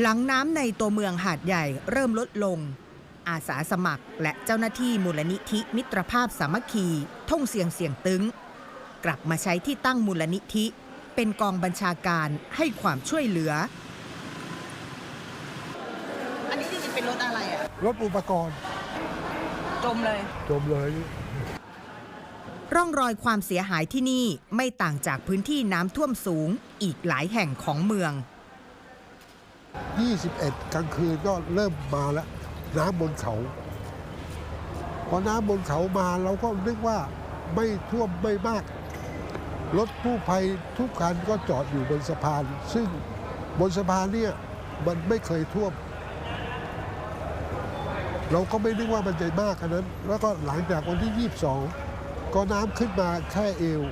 หลังน้ำในตัวเมืองหาดใหญ่เริ่มลดลง อาสาสมัครและเจ้าหน้าที่มูลนิธิมิตรภาพสามัคคีท่งเสียงเสียงตึง กลับมาใช้ที่ตั้งมูลนิธิ เป็นกองบัญชาการให้ความช่วยเหลือ อันนี้จริงๆเป็นรถอะไรอะ รถอุปกรณ์ จมเลย จมเลย ร่องรอยความเสียหายที่นี่ไม่ต่างจากพื้นที่น้ำท่วมสูงอีกหลายแห่งของเมือง 21 กลางคืนก็เริ่มมาแล้ว น้ำบนเขา พอน้ำบนเขามาเราก็นึกว่าไม่ท่วมไม่มาก รถกู้ภัยทุกคันก็จอดอยู่บนสะพาน ซึ่งบนสะพานเนี่ยมันไม่เคยท่วม เราก็ไม่นึกว่ามันจะมากขนาดนั้น แล้วก็หลังจากวันที่ 22 ก็น้ำขึ้นมาแค่เอว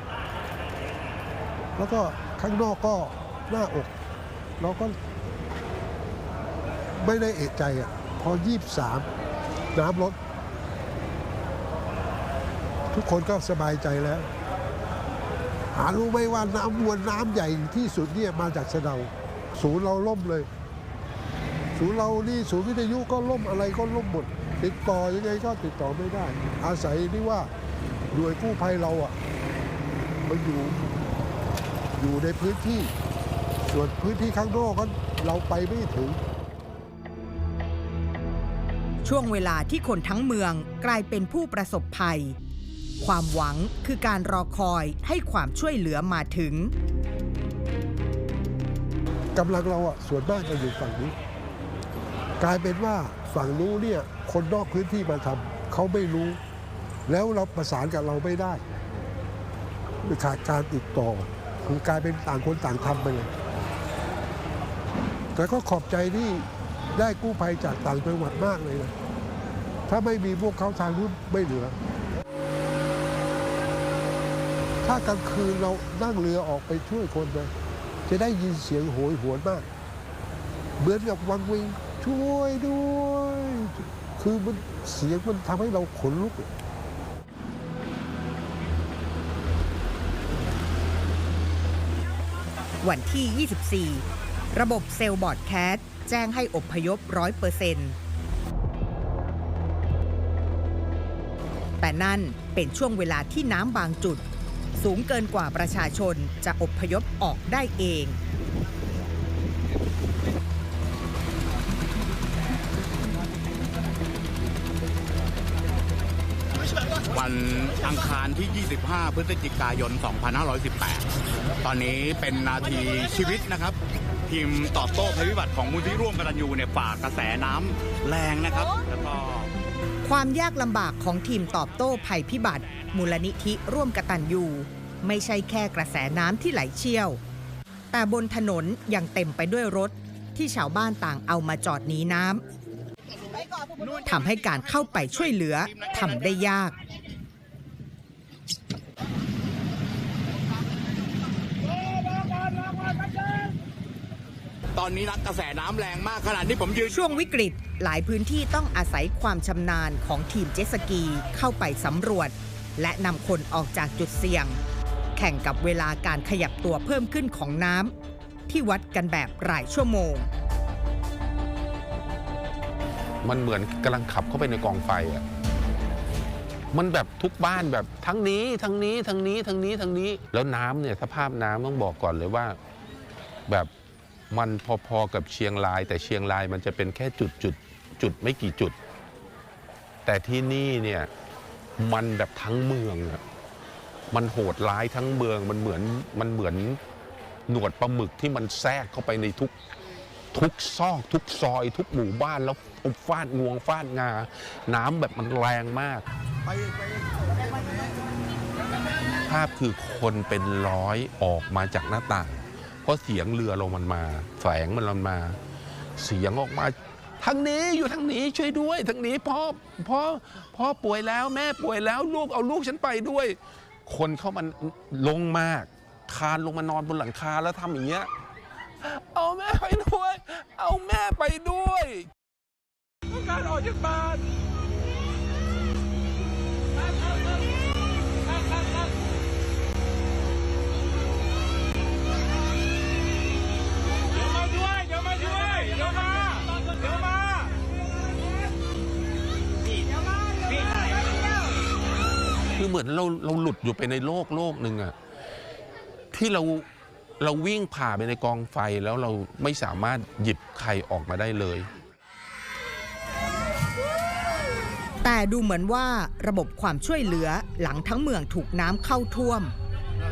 แล้วก็ข้างนอกก็หน้าอก เราก็ ไม่ได้เอกใจอะพอ 23 น้ำลด ทุกคนก็สบายใจแล้ว หารู้ไหมว่าน้ำมวลน้ำใหญ่ที่สุดเนี่ยมาจากสะเดา ศูนย์เราล่มเลย ศูนย์เรานี่ศูนย์วิทยุก็ล่มอะไรก็ล่มหมด ติดต่อยังไงก็ติดต่อไม่ได้ อาศัยที่ว่าหน่วยกู้ภัยเราอะมันอยู่อยู่ในพื้นที่ ส่วนพื้นที่ข้างนอกก็เราไปไม่ถึง ช่วงเวลาที่คนทั้งเมืองกลายเป็นผู้ประสบภัย ความหวังคือการรอคอยให้ความช่วยเหลือมาถึงกำลังเราอะส่วนมากจะอยู่ฝั่งนี้ กลายเป็นว่าฝั่งนู้นเนี่ยคนนอกพื้นที่มาทำเขาไม่รู้ แล้วเราประสานกับเราไม่ได้ขาดการติดต่อคือกลายเป็นต่างคนต่างทำไปเลยแต่ก็ขอบใจที่ได้กู้ภัยจากต่างจังหวัดมากเลยนะ ถ้าไม่มีพวกเขาทางนู้นไม่เหลือ ถ้ากลางคืนเรานั่งเรือออกไปช่วยคนนะจะได้ยินเสียงโหยหวนมาก เหมือนกับวังเวงช่วยด้วย คือมันเสียงมันทำให้เราขนลุกวันที่ 24 ระบบเซลล์บอร์ดแคสแจ้งให้อบพยพ 100% แต่นั่นเป็นช่วงเวลาที่น้ำบางจุด สูงเกินกว่าประชาชนจะอบพยพออกได้เอง วันอังคารที่ 25 พฤศจิกายน 2518 ตอนนี้เป็นนาทีชีวิตนะครับ ทีมตอบโต้ภัยพิบัติของมูลที่ร่วมกตันยูเนี่ยฝ่ากระแสน้ำแรงนะครับ แล้วก็ ความยากลำบากของทีมตอบโต้ภัยพิบัติ มูลนิธิร่วมกตันยูไม่ใช่แค่กระแสน้ำที่ไหลเชี่ยว แต่บนถนนยังเต็มไปด้วยรถที่ชาวบ้านต่างเอามาจอดหนีน้ำทำให้การเข้าไปช่วยเหลือทำได้ยาก ตอนนี้นักกระแสน้ำแรงมากขนาดที่ผมยืนช่วงวิกฤต หลายพื้นที่ต้องอาศัยความชำนาญของทีมเจ็ตสกีเข้าไปสำรวจ และนำคนออกจากจุดเสี่ยง แข่งกับเวลาการขยับตัวเพิ่มขึ้นของน้ำที่วัดกันแบบรายชั่วโมง มันเหมือนกำลังขับเข้าไปในกองไฟอะมันแบบทุกบ้านแบบทั้งนี้ทั้งนี้ทั้งนี้ทั้งนี้ทั้งนี้ แล้วน้ำเนี่ยสภาพน้ำต้องบอกก่อนเลยว่า แบบ มันพอๆกับเชียงราย แต่เชียงรายมันจะเป็นแค่จุดจุดจุดไม่กี่จุด แต่ที่นี่เนี่ยมันแบบทั้งเมืองอะมันโหดร้ายทั้งเมืองมันเหมือนมันเหมือนหนวดปลาหมึกที่มันแทรกเข้าไปในทุกทุกซอก ทุกซอย ทุกหมู่บ้านแล้วฟาดงวงฟาดงา น้ำแบบมันแรงมาก ภาพคือคนเป็นร้อยออกมาจากหน้าต่าง ราะเสียงเรือลงมันมาแฝงมันลงมา เสียงออกมาทางนี้อยู่ทางนี้ช่วยด้วยทางนี้พ่อพ่อพ่อป่วยแล้วแม่ป่วยแล้วลูกเอาลูกฉันไปด้วย คนเข้ามันลงมากคานลงมานอนบนหลังคาแล้วทำอย่างเงี้ยเอาแม่ไปด้วย เอาแม่ไปด้วยต้องการออกจากบ้าน เหมือนเราเราหลุดอยู่ไปในโลกโลกหนึ่งอะที่เราเราวิ่งผ่าไปในกองไฟแล้วเราไม่สามารถหยิบใครออกมาได้เลย แต่ดูเหมือนว่าระบบความช่วยเหลือหลังทั้งเมืองถูกน้ำเข้าท่วม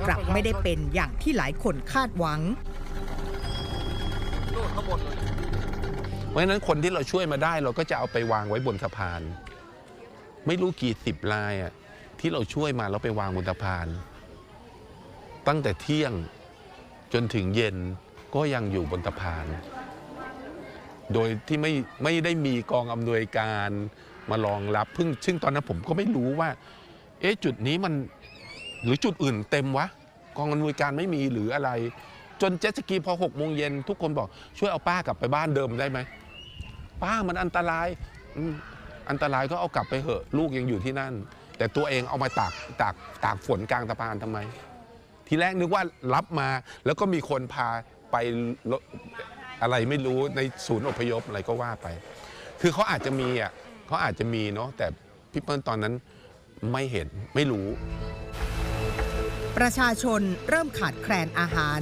กลับไม่ได้เป็นอย่างที่หลายคนคาดหวังเพราะฉะนั้นคนที่เราช่วยมาได้เราก็จะเอาไปวางไว้บนสะพาน ไม่รู้กี่สิบลายอะ ที่เราช่วยมาแล้วไปวางบนสะพาน ตั้งแต่เที่ยงจนถึงเย็นก็ยังอยู่บนสะพาน โดยที่ไม่ไม่ได้มีกองอำนวยการมารองรับพิ่งซึ่งตอนนั้นผมก็ไม่รู้ว่า เอ๊ะจุดนี้มันหรือจุดอื่นเต็มวะ กองอำนวยการไม่มีหรืออะไร จนเจ็ตสกีพอหกโมงเย็นทุกคนบอกช่วยเอาป้ากลับไปบ้านเดิมได้ไหมป้ามันอันตรายอันตรายก็เอากลับไปเหอะ ลูกยังอยู่ที่นั่น แต่ตัวเองเอามาตากตากตากฝนกลางสะพานทำไม ทีแรกนึกว่ารับมาแล้วก็มีคนพาไปรถอะไรไม่รู้ในศูนย์อพยพอะไรก็ว่าไป คือเขาอาจจะมีอะเขาอาจจะมีเนาะแต่พี่เปิ้ลตอนนั้นไม่เห็นไม่รู้ ประชาชนเริ่มขาดแคลนอาหาร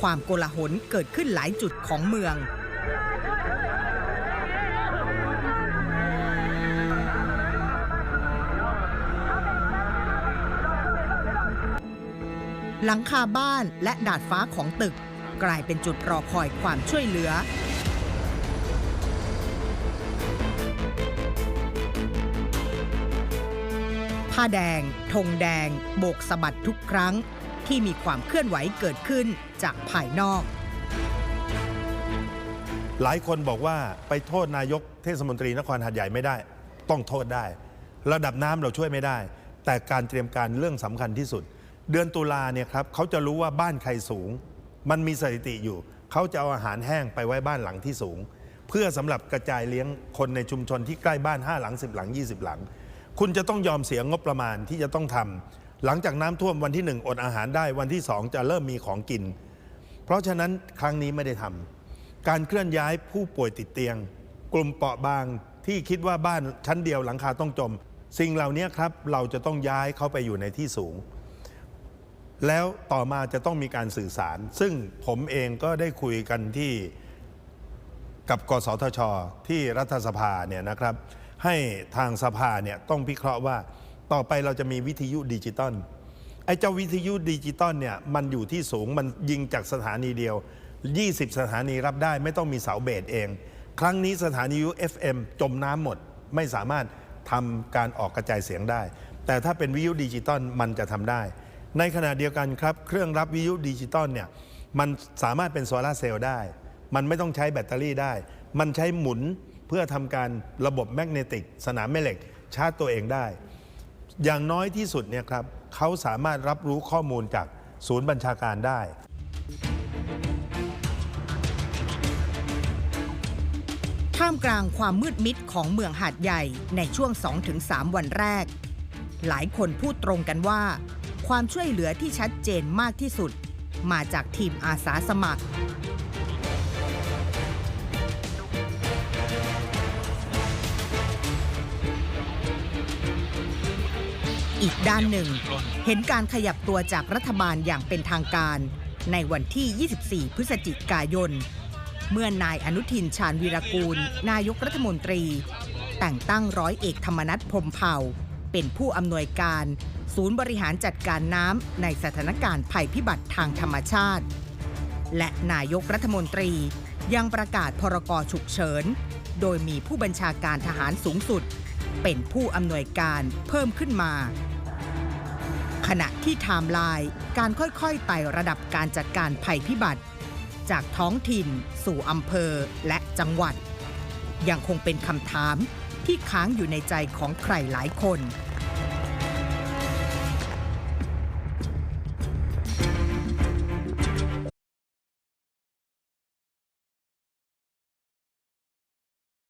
ความโกลาหลเกิดขึ้นหลายจุดของเมือง หลังคาบ้านและดาดฟ้าของตึก กลายเป็นจุดรอคอยความช่วยเหลือ ผ้าแดง ธงแดง โบกสะบัดทุกครั้ง ที่มีความเคลื่อนไหวเกิดขึ้นจากภายนอกหลายคนบอกว่าไปโทษนายกเทศมนตรีนครหัดใหญ่ไม่ได้ ต้องโทษได้ ระดับน้ำเราช่วยไม่ได้ แต่การเตรียมการเรื่องสำคัญที่สุด เดือนตุลาเนี่ยครับเขาจะรู้ว่าบ้านใครสูง มันมีสถิติอยู่ เขาจะเอาอาหารแห้งไปไว้บ้านหลังที่สูง เพื่อสำหรับกระจายเลี้ยงคนในชุมชนที่ใกล้บ้าน 5 หลัง 10 หลัง 20 หลัง คุณจะต้องยอมเสียงบประมาณที่จะต้องทำหลังจากน้ำท่วมวันที่ 1 อดอาหารได้วันที่ 2 จะเริ่มมีของกิน เพราะฉะนั้นครั้งนี้ไม่ได้ทำการเคลื่อนย้ายผู้ป่วยติดเตียง กลุ่มเปราะบางที่คิดว่าบ้านชั้นเดียวหลังคาต้องจม สิ่งเหล่านี้ครับเราจะต้องย้ายเขาไปอยู่ในที่สูง แล้วต่อมาจะต้องมีการสื่อสาร ซึ่งผมเองก็ได้คุยกันที่กับกสทช ที่รัฐสภาเนี่ยนะครับ ให้ทางสภาเนี่ยต้องพิเคราะห์ว่าต่อไปเราจะมีวิทยุดิจิตอลไอ้เจ้าวิทยุดิจิตอลเนี่ยมันอยู่ที่สูงมันยิงจากสถานีเดียว 20 สถานีรับได้ไม่ต้องมีเสาเบสเอง ครั้งนี้สถานีวิทยุ FM จมน้ำหมดไม่สามารถทำการออกกระจายเสียงได้ แต่ถ้าเป็นวิทยุดิจิตอลมันจะทำได้ ในขณะเดียวกันครับ เครื่องรับวิทยุดิจิตอลเนี่ยมันสามารถเป็นโซลาเซลล์ได้ มันไม่ต้องใช้แบตเตอรี่ได้ มันใช้หมุนเพื่อทำการระบบแมกเนติก สนามแม่เหล็ก ชาร์จตัวเองได้ อย่างน้อยที่สุดเนี่ยครับเขาสามารถรับรู้ข้อมูลจากศูนย์บัญชาการได้ ท่ามกลางความมืดมิดของเมืองหาดใหญ่ในช่วง 2-3 วันแรก หลายคนพูดตรงกันว่า ความช่วยเหลือที่ชัดเจนมากที่สุด มาจากทีมอาสาสมัคร อีกด้านหนึ่ง เห็นการขยับตัวจากรัฐบาลอย่างเป็นทางการ ในวันที่ 24 พฤศจิกายน เมื่อนายอนุทินชาญวีรกูล นายกรัฐมนตรี แต่งตั้งร้อยเอกธรรมนัฐพรมเผ่า เป็นผู้อำนวยการ ศูนย์บริหารจัดการน้ำในสถานการณ์ภัยพิบัติทางธรรมชาติ และนายกรัฐมนตรียังประกาศพรกฉุกเฉิน โดยมีผู้บัญชาการทหารสูงสุด เป็นผู้อำนวยการเพิ่มขึ้นมา ขณะที่ไทม์ไลน์การค่อยๆไต่ระดับการจัดการภัยพิบัติ จากท้องถิ่น สู่อำเภอและจังหวัด ยังคงเป็นคำถามที่ค้างอยู่ในใจของใครหลายคน